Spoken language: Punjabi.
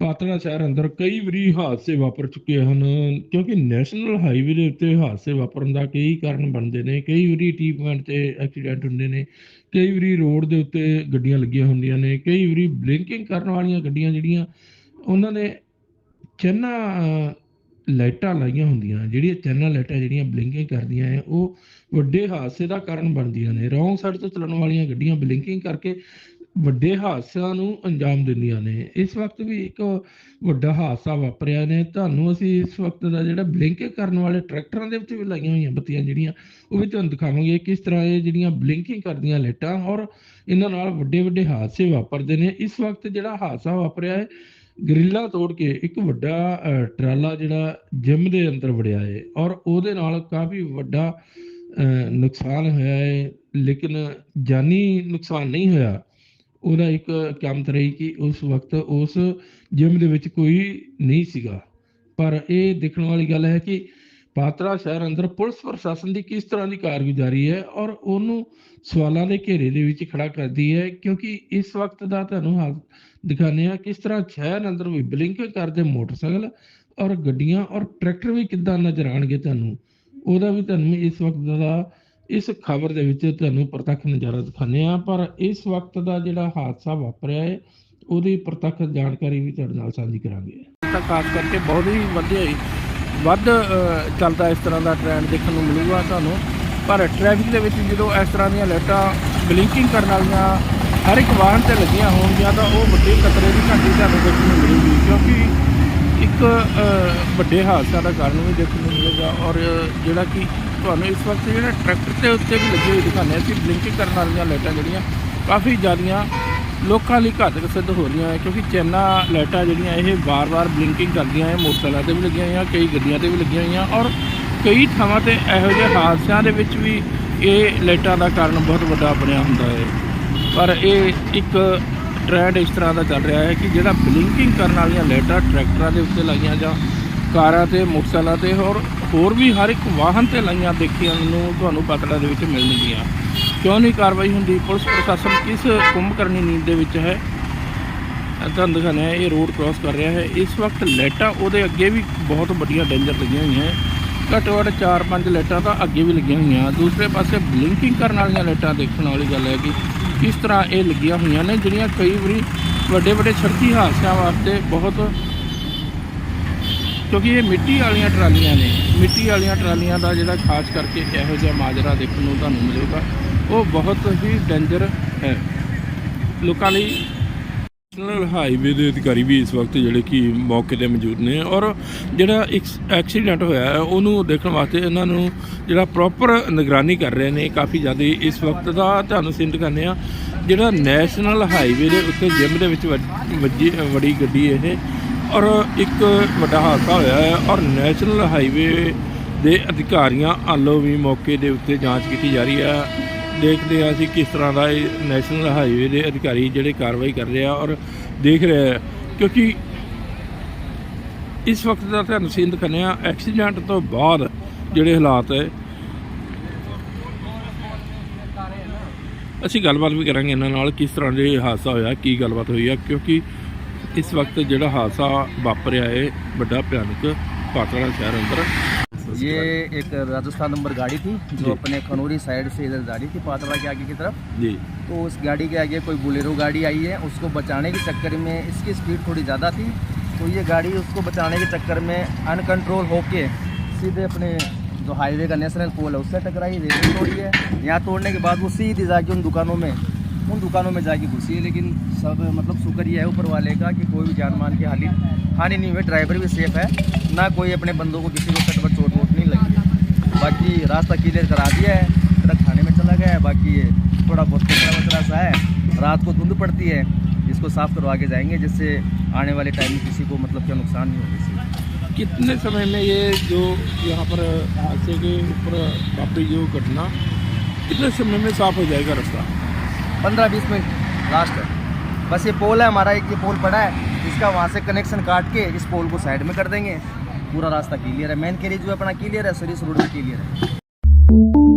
ਪਾਤੜਾ ਸ਼ਹਿਰ ਅੰਦਰ ਕਈ ਵਾਰੀ ਹਾਦਸੇ ਵਾਪਰ ਚੁੱਕੇ ਹਨ, ਕਿਉਂਕਿ ਨੈਸ਼ਨਲ ਹਾਈਵੇ ਦੇ ਉੱਤੇ ਹਾਦਸੇ ਵਾਪਰਨ ਦਾ ਕਈ ਕਾਰਨ ਬਣਦੇ ਨੇ, ਕਈ ਵਾਰੀ ਟੀ ਪੁਆਇੰਟ ਤੇ ਐਕਸੀਡੈਂਟ ਹੁੰਦੇ ਨੇ, ਕਈ ਵਾਰੀ ਰੋਡ ਦੇ ਉੱਤੇ ਗੱਡੀਆਂ ਲੱਗੀਆਂ ਹੁੰਦੀਆਂ ਨੇ, ਕਈ ਵਾਰੀ ਬਲਿੰਕਿੰਗ ਕਰਨ ਵਾਲੀਆਂ ਗੱਡੀਆਂ ਜਿਹੜੀਆਂ, ਉਹਨਾਂ ਨੇ ਚੰਨਾ ਲਾਈਟਾਂ ਲਾਈਆਂ ਹੁੰਦੀਆਂ, ਜਿਹੜੀਆਂ ਚੰਨਾ ਲਾਈਟਾਂ ਜਿਹੜੀਆਂ ਬਲਿੰਕਿੰਗ ਕਰਦੀਆਂ ਹੈ ਉਹ ਵੱਡੇ ਹਾਦਸੇ ਦਾ ਕਾਰਨ ਬਣਦੀਆਂ ਨੇ ਰੋਂਗ ਸਾਈਡ ਤੋਂ ਚੱਲਣ ਵਾਲੀਆਂ ਗੱਡੀਆਂ ਬਲਿੰਕਿੰਗ ਕਰਕੇ ਵੱਡੇ ਹਾਦਸਿਆਂ ਨੂੰ ਅੰਜਾਮ ਦਿੰਦੀਆਂ ਨੇ। ਇਸ ਵਕਤ ਵੀ ਇੱਕ ਵੱਡਾ ਹਾਦਸਾ ਵਾਪਰਿਆ ਨੇ। ਤੁਹਾਨੂੰ ਅਸੀਂ ਇਸ ਵਕਤ ਦਾ ਜਿਹੜਾ ਬਲਿੰਕਿੰਗ ਕਰਨ ਵਾਲੇ ਟਰੈਕਟਰਾਂ ਦੇ ਵਿੱਚ ਵੀ ਲਾਈਆਂ ਹੋਈਆਂ ਬੱਤੀਆਂ ਜਿਹੜੀਆਂ, ਉਹ ਵੀ ਤੁਹਾਨੂੰ ਦਿਖਾਵਾਂਗੇ ਕਿਸ ਤਰ੍ਹਾਂ ਇਹ ਜਿਹੜੀਆਂ ਬਲਿੰਕਿੰਗ ਕਰਦੀਆਂ ਲਾਈਟਾਂ ਔਰ ਇਹਨਾਂ ਨਾਲ ਵੱਡੇ ਵੱਡੇ ਹਾਦਸੇ ਵਾਪਰਦੇ ਨੇ। ਇਸ ਵਕਤ ਜਿਹੜਾ ਹਾਦਸਾ ਵਾਪਰਿਆ ਹੈ, ਗਰਿੱਲਾਂ ਤੋੜ ਕੇ ਇੱਕ ਵੱਡਾ ਟਰਾਲਾ ਜਿਹੜਾ ਜਿਮ ਦੇ ਅੰਦਰ ਵੜਿਆ ਹੈ ਔਰ ਉਹਦੇ ਨਾਲ ਕਾਫੀ ਵੱਡਾ ਨੁਕਸਾਨ ਹੋਇਆ ਹੈ। ਲੇਕਿਨ ਜਾਨੀ ਨੁਕਸਾਨ ਨਹੀਂ ਹੋਇਆ। ਉਹਦਾ ਇੱਕ ਕਾਮਤ ਰਹੀ ਕਿ ਉਸ ਵਕਤ ਉਸ ਜਿਮ ਦੇ ਵਿੱਚ ਕੋਈ ਨਹੀਂ ਸੀਗਾ। ਪਰ ਇਹ ਦੇਖਣ ਵਾਲੀ ਗੱਲ ਹੈ ਕਿ ਪਾਤੜਾ ਸ਼ਹਿਰ ਅੰਦਰ ਪੁਲਿਸ ਪ੍ਰਸ਼ਾਸਨ ਦੀ ਕਿਸ ਤਰ੍ਹਾਂ ਦੀ ਕਾਰਗੁਜ਼ਾਰੀ ਹੈ ਔਰ ਉਹਨੂੰ ਸਵਾਲਾਂ ਦੇ ਘੇਰੇ ਦੇ ਵਿੱਚ ਖੜਾ ਕਰਦੀ ਹੈ ਕਿਉਂਕਿ ਇਸ ਵਕਤ ਦਾ ਤੁਹਾਨੂੰ ਹਾਲ ਦਿਖਾਉਂਦੇ ਆ ਕਿਸ ਤਰ੍ਹਾਂ ਸ਼ਹਿਰ ਅੰਦਰ ਵੀ ਬਲਿੰਕ ਕਰਦੇ ਮੋਟਰਸਾਈਕਲ ਔਰ ਗੱਡੀਆਂ ਔਰ ਟਰੈਕਟਰ ਵੀ ਕਿੱਦਾਂ ਨਜ਼ਰ ਆਣਗੇ ਤੁਹਾਨੂੰ, ਉਹਦਾ ਵੀ ਤੁਹਾਨੂੰ ਇਸ ਵਕਤ ਦਾ ਇਸ ਖਬਰ ਦੇ ਵਿੱਚ ਤੁਹਾਨੂੰ ਪ੍ਰਤੱਖ ਨਜ਼ਾਰਾ ਦਿਖਾਉਂਦੇ ਆ ਪਰ ਇਸ ਵਕਤ ਦਾ ਜਿਹੜਾ ਹਾਦਸਾ ਵਾਪਰਿਆ ਹੈ, ਉਹਦੀ ਪ੍ਰਤੱਖ ਜਾਣਕਾਰੀ ਵੀ ਤੁਹਾਡੇ ਨਾਲ ਸਾਂਝੀ ਕਰਾਂਗੇ। ਤਾਂ ਖਾਸ ਕਰਕੇ ਬਹੁਤ ਹੀ ਵਧੀਆ ਹੀ ਵੱਧ ਚੱਲਦਾ ਇਸ ਤਰ੍ਹਾਂ ਦਾ ਟ੍ਰੈਂਡ ਦੇਖਣ ਨੂੰ ਮਿਲੂਗਾ ਤੁਹਾਨੂੰ। ਪਰ ਟ੍ਰੈਫਿਕ ਦੇ ਵਿੱਚ ਜਦੋਂ ਇਸ ਤਰ੍ਹਾਂ ਦੀਆਂ ਲਾਈਟਾਂ ਬਲਿੰਕਿੰਗ ਕਰਨ ਵਾਲੀਆਂ ਹਰ ਇੱਕ ਵਾਹਨ ਤੇ ਲੱਗੀਆਂ ਹੋਣਗੀਆਂ, ਤਾਂ ਉਹ ਵੱਡੇ ਖਤਰੇ ਦੀ ਘੰਟੀ ਤੁਹਾਨੂੰ ਦੇਖਣ ਨੂੰ ਮਿਲੂਗੀ, ਕਿਉਂਕਿ ਇੱਕ ਵੱਡੇ ਹਾਦਸਾ ਦਾ ਕਾਰਨ ਵੀ ਦੇਖਣ ਨੂੰ ਮਿਲੇਗਾ ਔਰ ਜਿਹੜਾ ਕਿ ਤੁਹਾਨੂੰ ਇਸ ਵਕਤ ਜਿਹੜਾ ਟਰੈਕਟਰ ਦੇ ਉੱਤੇ ਵੀ ਲੱਗੀ ਹੋਈ ਦਿਖਾਉਂਦੇ ਹਾਂ ਕਿ ਬਲਿੰਕਿੰਗ ਕਰਨ ਵਾਲੀਆਂ ਲਾਈਟਾਂ ਜਿਹੜੀਆਂ ਕਾਫੀ ਜ਼ਿਆਦੀਆਂ ਲੋਕਾਂ ਲਈ ਘਾਤਕ ਸਿੱਧ ਹੋ ਰਹੀਆਂ ਹੈ ਕਿਉਂਕਿ ਚੈਨਾ ਲਾਈਟਾਂ ਜਿਹੜੀਆਂ ਇਹ ਵਾਰ-ਵਾਰ ਬਲਿੰਕਿੰਗ ਕਰਦੀਆਂ ਹੈ ਮੋਟਰਸਾਈਕਲਾਂ ਤੇ ਵੀ ਲੱਗੀਆਂ ਹੋਈਆਂ, ਕਈ ਗੱਡੀਆਂ ਤੇ ਵੀ ਲੱਗੀਆਂ ਹੋਈਆਂ ਔਰ ਕਈ ਥਾਵਾਂ ਤੇ ਇਹੋ ਜਿਹੇ ਹਾਦਸਿਆਂ ਦੇ ਵਿੱਚ ਵੀ ਇਹ ਲਾਈਟਾਂ ਦਾ ਕਾਰਨ ਬਹੁਤ ਵੱਡਾ ਬਣਿਆ ਹੁੰਦਾ ਹੈ। ਪਰ ਇਹ ਇੱਕ ਟ੍ਰੈਂਡ ਇਸ ਤਰ੍ਹਾਂ ਦਾ ਚੱਲ ਰਿਹਾ ਹੈ ਕਿ ਜਿਹੜਾ ਬਲਿੰਕਿੰਗ ਕਰਨ ਵਾਲੀਆਂ ਲਾਈਟਾਂ ਟਰੈਕਟਰਾਂ ਦੇ ਉੱਤੇ ਲਾਈਆਂ ਜਾਂ ਕਾਰਾਂ ਤੇ, ਮੋਟਰਸਾਈਕਲਾਂ ਤੇ ਹੋਰ ਹੋਰ ਵੀ ਹਰ ਇੱਕ ਵਾਹਨ ਤੇ ਲਾਈਆਂ ਦੇਖੀਆਂ ਨੂੰ ਤੁਹਾਨੂੰ ਪਤੜਾ ਦੇ ਵਿੱਚ ਮਿਲਣਗੀਆਂ ਕਿਉਂ ਨਹੀਂ ਕਾਰਵਾਈ ਹੁੰਦੀ? ਪੁਲਿਸ ਪ੍ਰਸ਼ਾਸਨ ਕਿਸ ਕੁੰਭਕਰਨੀ ਨੀਂਦ ਦੇ ਵਿੱਚ ਹੈ? ਇਹ ਤੁਹਾਨੂੰ ਦਿਖਾਉਂਦੇ ਹਾਂ, ਇਹ ਰੋਡ ਕ੍ਰਾਸ ਕਰ ਰਿਹਾ ਹੈ। ਇਸ ਵਕਤ ਲਾਈਟਾਂ ਉਹਦੇ ਅੱਗੇ ਵੀ ਬਹੁਤ ਵੱਡੀਆਂ ਡੇਂਜਰ ਲੱਗੀਆਂ ਹੋਈਆਂ ਹੈ। ਘੱਟੋ ਘੱਟ 4-5 ਲਾਈਟਾਂ ਤਾਂ ਅੱਗੇ ਵੀ ਲੱਗੀਆਂ ਹੋਈਆਂ। ਦੂਸਰੇ ਪਾਸੇ ਬਲਿੰਕਿੰਗ ਕਰਨ ਵਾਲੀਆਂ ਲਾਈਟਾਂ ਦੇਖਣ ਵਾਲੀ ਗੱਲ ਹੈ ਕਿ ਕਿਸ ਤਰ੍ਹਾਂ ਇਹ ਲੱਗੀਆਂ ਹੋਈਆਂ ਨੇ, ਜਿਹੜੀਆਂ ਕਈ ਵਾਰੀ ਵੱਡੇ ਵੱਡੇ ਸੜਕੀ ਹਾਦਸਿਆਂ ਵਾਸਤੇ ਬਹੁਤ ਕਿਉਂਕਿ ਇਹ ਮਿੱਟੀ ਵਾਲੀਆਂ ਟਰਾਲੀਆਂ ਨੇ। ਮਿੱਟੀ ਵਾਲੀਆਂ ਟਰਾਲੀਆਂ ਦਾ ਜਿਹੜਾ ਖਾਸ ਕਰਕੇ ਇਹੋ ਜਿਹਾ ਮਾਜਰਾ ਦੇਖਣ ਨੂੰ ਤੁਹਾਨੂੰ ਮਿਲੇਗਾ, ਉਹ ਬਹੁਤ ਹੀ ਡੇਂਜਰ ਹੈ। ਲੋਕਾਂ ਲਈ ਨੈਸ਼ਨਲ ਹਾਈਵੇ ਦੇ ਅਧਿਕਾਰੀ ਵੀ ਇਸ ਵਕਤ ਜਿਹੜੇ ਕਿ ਮੌਕੇ ਤੇ ਮੌਜੂਦ ਨੇ ਔਰ ਜਿਹੜਾ ਇੱਕ ਐਕਸੀਡੈਂਟ ਹੋਇਆ ਹੈ, ਉਹਨੂੰ ਦੇਖਣ ਵਾਸਤੇ ਇਹਨਾਂ ਨੂੰ ਜਿਹੜਾ ਪ੍ਰੋਪਰ ਨਿਗਰਾਨੀ ਕਰ ਰਹੇ ਨੇ, ਕਾਫੀ ਜ਼ਿਆਦਾ ਇਸ ਵਕਤ ਦਾ ਤੁਹਾਨੂੰ ਸਿੰਧ ਕਰਨੇ ਆ, ਜਿਹੜਾ ਨੈਸ਼ਨਲ ਹਾਈਵੇ ਦੇ ਉੱਤੇ ਜਿਮ ਦੇ ਵਿੱਚ ਵੱਜ- ਵੱਜੀ ਵੜੀ ਗੱਡੀ ਇਹ ਔਰ ਇੱਕ ਵੱਡਾ ਹਾਦਸਾ ਹੋਇਆ ਹੈ ਔਰ ਨੈਸ਼ਨਲ ਹਾਈਵੇ ਦੇ ਅਧਿਕਾਰੀਆਂ ਵੱਲੋਂ ਵੀ ਮੌਕੇ ਦੇ ਉੱਤੇ ਜਾਂਚ ਕੀਤੀ ਜਾ ਰਹੀ ਹੈ। ਦੇਖਦੇ ਹਾਂ ਅਸੀਂ ਕਿਸ ਤਰ੍ਹਾਂ ਦਾ ਇਹ ਨੈਸ਼ਨਲ ਹਾਈਵੇ ਦੇ ਅਧਿਕਾਰੀ ਜਿਹੜੇ ਕਾਰਵਾਈ ਕਰ ਰਹੇ ਆ ਔਰ ਦੇਖ ਰਹੇ ਆ। ਕਿਉਂਕਿ ਇਸ ਵਕਤ ਦਾ ਤੁਹਾਨੂੰ ਸੀਨ ਦਿਖਾਉਂਦੇ ਆ ਐਕਸੀਡੈਂਟ ਤੋਂ ਬਾਅਦ ਜਿਹੜੇ ਹਾਲਾਤ ਹੈ। ਅਸੀਂ ਗੱਲਬਾਤ ਵੀ ਕਰਾਂਗੇ ਇਹਨਾਂ ਨਾਲ ਕਿਸ ਤਰ੍ਹਾਂ ਦੇ ਹਾਦਸਾ ਹੋਇਆ, ਕੀ ਗੱਲਬਾਤ ਹੋਈ ਆ, ਕਿਉਂਕਿ ਇਸ ਵਕਤ ਜਿਹੜਾ ਹਾਦਸਾ ਵਾਪਰਿਆ ਹੈ ਵੱਡਾ ਭਿਆਨਕ ਪਾਤੜਾ ਸ਼ਹਿਰ ਅੰਦਰ ये एक राजस्थान नंबर गाड़ी थी जी। जो अपने खनौरी साइड से इधर जा रही थी पातड़ा के आगे की तरफ ਜੀ तो उस गाड़ी के आगे कोई बुलेरो गाड़ी आई है उसको बचाने के चक्कर में इसकी स्पीड थोड़ी ज़्यादा थी तो ये गाड़ी उसको बचाने के चक्कर में अनकंट्रोल होके सीधे अपने जो हाईवे का नेशनल पोल है उससे टकराई रेलिंग तोड़ी है यहाँ तोड़ने के बाद वो सीधी जाके उन दुकानों में उन दुकानों में जाके घुसी है, लेकिन सब मतलब शुक्र ये है ऊपर वाले का कि कोई भी जान मान की हानि हानि नहीं हुई। ड्राइवर भी सेफ़ है। ना कोई अपने बंदों को किसी को कट पर चोट वोट नहीं लगी। बाकी रास्ता क्लियर करा दिया है। ट्रक थाने में चला गया है। बाकी ये थोड़ा बहुत कचरा वचरा सा है। रात को धुंध पड़ती है। इसको साफ़ करवा के जाएँगे, जिससे आने वाले टाइम में किसी को मतलब क्या नुकसान नहीं हो किसी कितने समय में ये जो यहाँ पर हादसे के ऊपर वापरी जो घटना, कितने समय में साफ़ हो जाएगा रास्ता? पंद्रह बीस मिनट लास्ट है। बस ये पोल है, हमारा एक ये पोल पड़ा है, इसका वहाँ से कनेक्शन काट के इस पोल को साइड में कर देंगे। पूरा रास्ता क्लियर है। मेन कैरेज जो अपना क्लियर है सरिस रोड भी क्लियर है।